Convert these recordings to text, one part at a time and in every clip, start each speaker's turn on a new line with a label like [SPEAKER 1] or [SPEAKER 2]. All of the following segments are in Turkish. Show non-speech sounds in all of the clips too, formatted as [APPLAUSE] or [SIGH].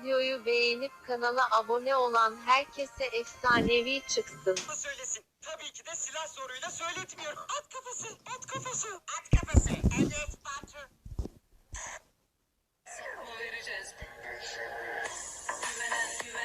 [SPEAKER 1] videoyu beğenip kanala abone olan herkese efsanevi çıksın.
[SPEAKER 2] Söylesin? Tabii ki de silah zoruyla söyletmiyorum. At kafası, at kafası. At kafası. Evet Batu.
[SPEAKER 3] vereceğiz. Güvenen, güvenen, güvenen,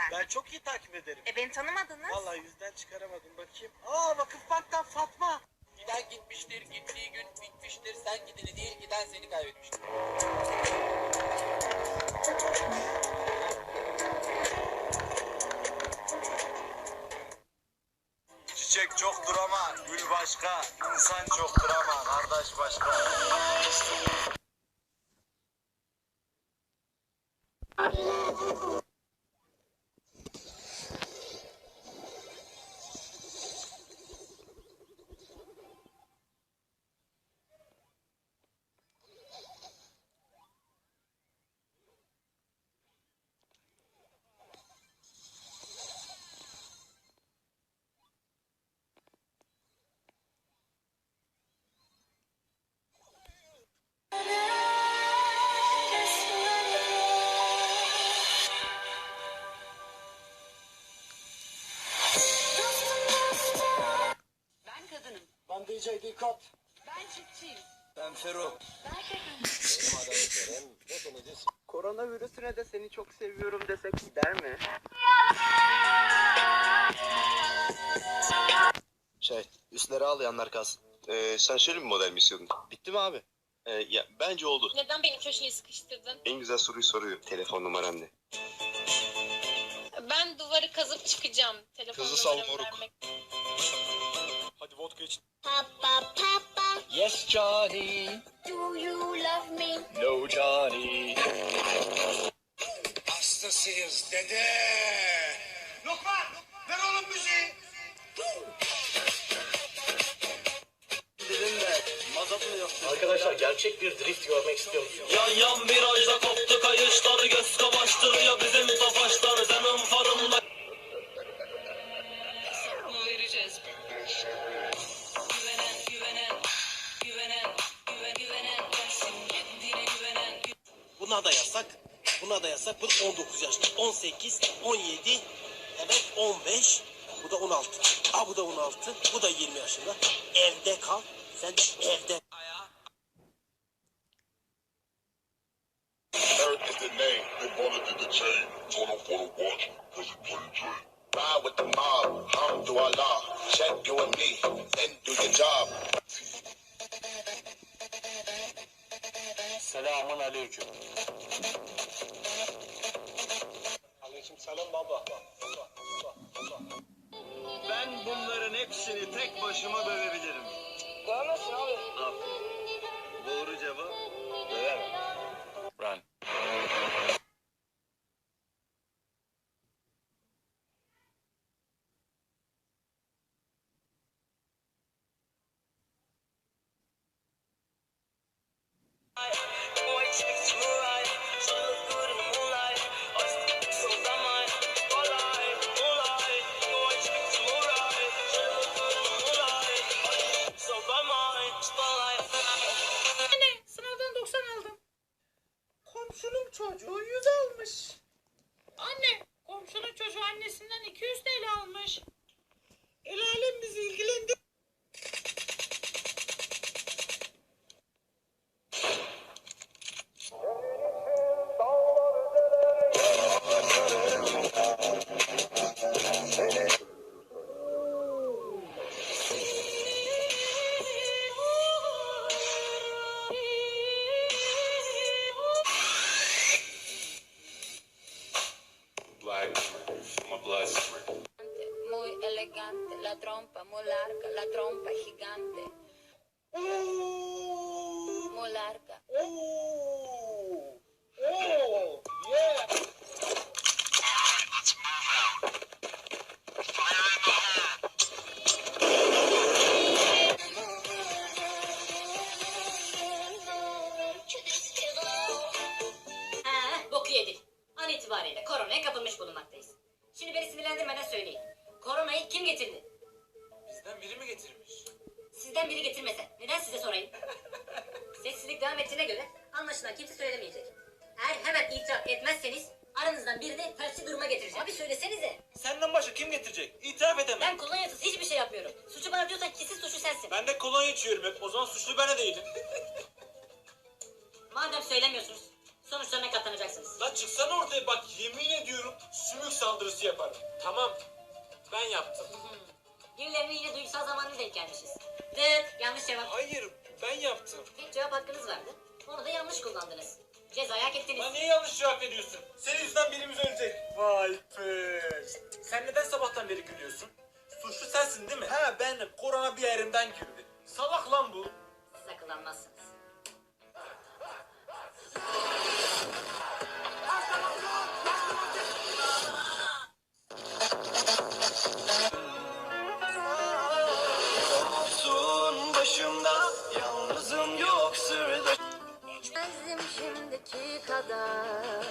[SPEAKER 4] ben.
[SPEAKER 2] Ben çok iyi takip ederim.
[SPEAKER 4] E beni tanımadınız.
[SPEAKER 2] Vallahi yüzden çıkaramadım bakayım. Aa Vakıfbank'tan Fatma.
[SPEAKER 5] Giden gitmiştir, gittiği gün bitmiştir. Sen gideni değil, giden seni kaybetmiştir.
[SPEAKER 6] Çiçek çoktur ama gül başka, insan çoktur ama kardeş başka.
[SPEAKER 2] DJ Dikkat.
[SPEAKER 3] Ben çiftçiyim.
[SPEAKER 5] Ben Fero.
[SPEAKER 2] Koronavirüsüne de seni çok seviyorum desek gider mi?
[SPEAKER 6] Şey, üstleri ağlayanlar kalsın. Ee, sen şöyle bir model mi istiyordun? Bitti mi abi? Ee, ya bence oldu.
[SPEAKER 7] Neden beni köşeye sıkıştırdın?
[SPEAKER 6] En güzel soruyu soruyor. Telefon numaran ne?
[SPEAKER 7] Ben duvarı kazıp çıkacağım. Telefon
[SPEAKER 6] Kızı sal
[SPEAKER 7] numaramı
[SPEAKER 6] moruk.
[SPEAKER 7] vermek.
[SPEAKER 6] Vodka iç.
[SPEAKER 8] Papa, Papa,
[SPEAKER 5] Yes Johnny.
[SPEAKER 8] do you love me?
[SPEAKER 5] No Johnny.
[SPEAKER 6] Hastasıyız dede. Lokman, ver oğlum müziği.
[SPEAKER 5] Arkadaşlar gerçek bir drift görmek istiyor musunuz?
[SPEAKER 9] Yan yan virajda koptu kayışlar Göz kamaştır ya bizim tofaşlar Senin farında
[SPEAKER 5] Buna da yasak. Buna da yasak. Bu da 19 yaşında. 18, 17, evet 15. Bu da 16. Aa bu da 16. Bu da 20 yaşında. Evde kal. Sen de evde.
[SPEAKER 10] Eric is the name, they wanted it the chain. Told him for the watch, cause he played Jay.
[SPEAKER 6] Ride with the mob, hamdulillah. Check you and me, then do your job.
[SPEAKER 5] Selamun. Aleyküm
[SPEAKER 2] tek başıma dövebilirim.
[SPEAKER 5] Dövmesin abi.
[SPEAKER 2] Aferin. Doğru cevap.
[SPEAKER 5] Dövemem.
[SPEAKER 6] Run.
[SPEAKER 9] Boy
[SPEAKER 4] almış. Anne komşunun çocuğu annesinden 200 TL almış. El alem bizi ilgilendir.
[SPEAKER 5] İtibariyle koronaya kapılmış bulunmaktayız. Şimdi beni sinirlendirmeden söyleyin. Koronayı kim getirdi?
[SPEAKER 4] Bizden biri mi getirmiş?
[SPEAKER 5] Sizden biri getirmese. Neden size sorayım? [LAUGHS] Sessizlik devam ettiğine göre anlaşılan kimse söylemeyecek. Eğer hemen itiraf etmezseniz aranızdan birini tersi duruma getireceğim. Abi söylesenize.
[SPEAKER 4] Senden başka kim getirecek? İtiraf edemem.
[SPEAKER 5] Ben kolonyasız hiçbir şey yapmıyorum. Suçu bana diyorsan kesin suçlu sensin.
[SPEAKER 4] Ben de kolonya içiyorum hep. O zaman suçlu ben de değilim.
[SPEAKER 5] Madem söylemiyorsunuz sonuçlarına katlanacaksınız.
[SPEAKER 4] La çıksana ortaya bak yemin ediyorum sümük saldırısı yaparım. Tamam. Ben yaptım.
[SPEAKER 5] Birilerinin yine duygusal zamanına denk gelmişiz. Dıt yanlış cevap.
[SPEAKER 4] Hayır ben yaptım.
[SPEAKER 5] Tek cevap hakkınız vardı. Onu da yanlış kullandınız. Cezayı hak ettiniz.
[SPEAKER 4] Lan niye yanlış cevap veriyorsun? Senin yüzünden birimiz ölecek. Vay be. Sen neden sabahtan beri gülüyorsun? Suçlu sensin değil mi? He benim. Korona bir yerimden girdi. Salak lan bu.
[SPEAKER 11] Kadar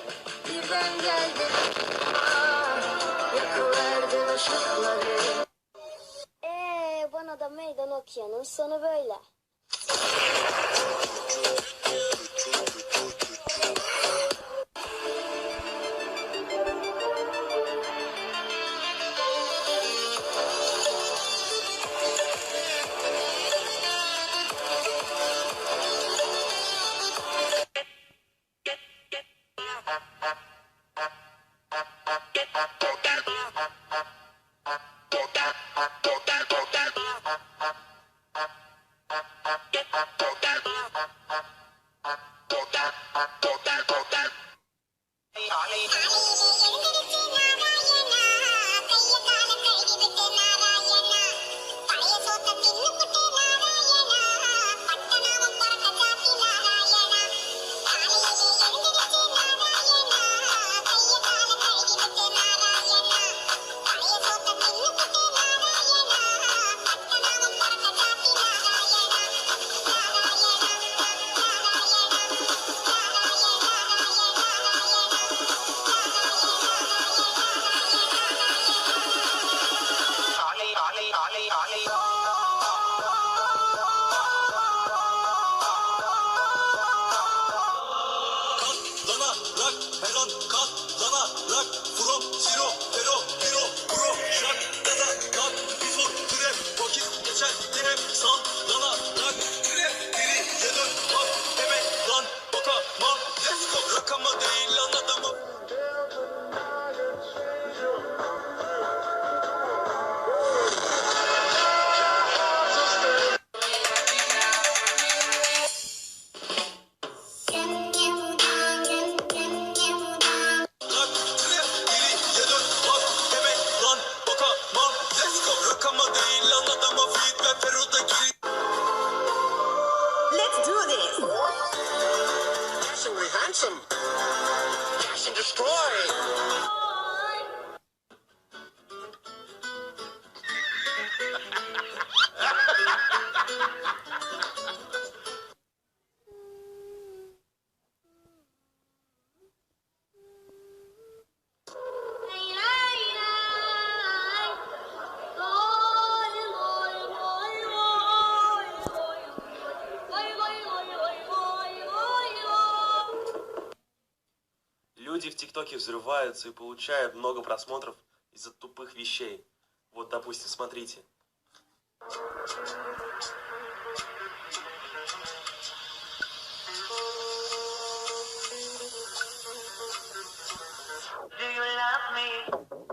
[SPEAKER 11] Birden geldin ah, Yakıverdin ışıkları Ee, bana da meydan okuyanın sonu böyle.
[SPEAKER 4] Handsome. Dash and destroy.
[SPEAKER 12] ТикТоке взрываются и получают много просмотров из-за тупых вещей. Вот, допустим, смотрите.
[SPEAKER 9] Do you love me?